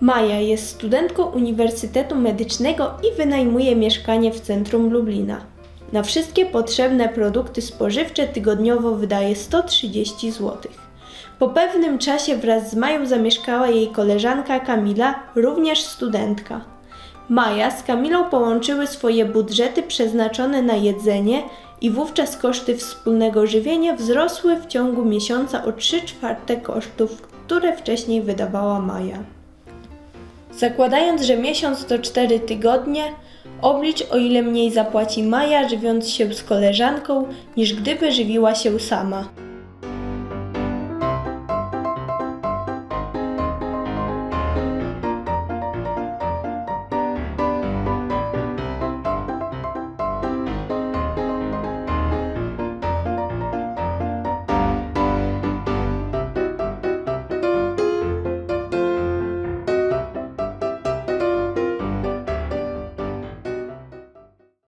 Maja jest studentką Uniwersytetu Medycznego i wynajmuje mieszkanie w centrum Lublina. Na wszystkie potrzebne produkty spożywcze tygodniowo wydaje 130 zł. Po pewnym czasie wraz z Mają zamieszkała jej koleżanka Kamila, również studentka. Maja z Kamilą połączyły swoje budżety przeznaczone na jedzenie i wówczas koszty wspólnego żywienia wzrosły w ciągu miesiąca o 3 czwarte kosztów, które wcześniej wydawała Maja. Zakładając, że miesiąc to 4 tygodnie, oblicz o ile mniej zapłaci Maja żywiąc się z koleżanką, niż gdyby żywiła się sama.